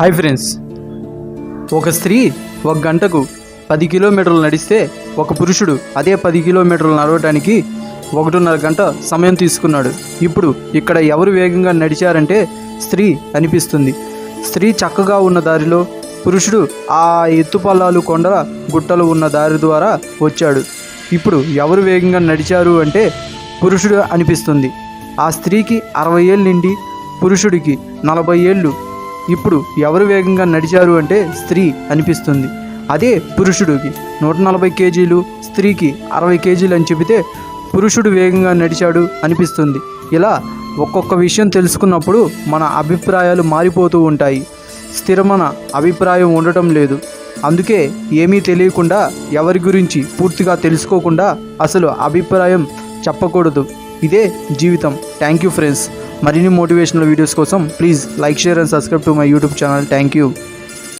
Hi friends. ఒక స్త్రీ ఒక గంటకు పది కిలోమీటర్లు నడిస్తే ఒక పురుషుడు అదే పది కిలోమీటర్లు నడవడానికి ఒకటిన్నర గంట సమయం తీసుకున్నాడు. ఇప్పుడు ఇక్కడ ఎవరు వేగంగా నడిచారంటే స్త్రీ అనిపిస్తుంది. స్త్రీ చక్కగా ఉన్న దారిలో పురుషుడు ఆ ఎత్తుపల్లాలు కొండల గుట్టలు ఉన్న దారి ద్వారా వచ్చాడు. ఇప్పుడు ఎవరు వేగంగా నడిచారు అంటే పురుషుడు అనిపిస్తుంది. ఆ స్త్రీకి అరవై ఏళ్ళు నిండి పురుషుడికి నలభై ఏళ్ళు. ఇప్పుడు ఎవరు వేగంగా నడిచారు అంటే స్త్రీ అనిపిస్తుంది. అదే పురుషుడికి. నూట నలభై కేజీలు స్త్రీకి అరవై కేజీలు అని చెబితే పురుషుడు వేగంగా నడిచాడు అనిపిస్తుంది. ఇలా ఒక్కొక్క విషయం తెలుసుకున్నప్పుడు మన అభిప్రాయాలు మారిపోతూ ఉంటాయి. స్థిరమైన అభిప్రాయం ఉండటం లేదు. అందుకే ఏమీ తెలియకుండా ఎవరి గురించి పూర్తిగా తెలుసుకోకుండా అసలు అభిప్రాయం చెప్పకూడదు. ఇదే జీవితం. థ్యాంక్ యూ ఫ్రెండ్స్ మరిన్ని మోటివేషనల్ వీడియోస్ కోసం please like share and subscribe to my YouTube channel thank you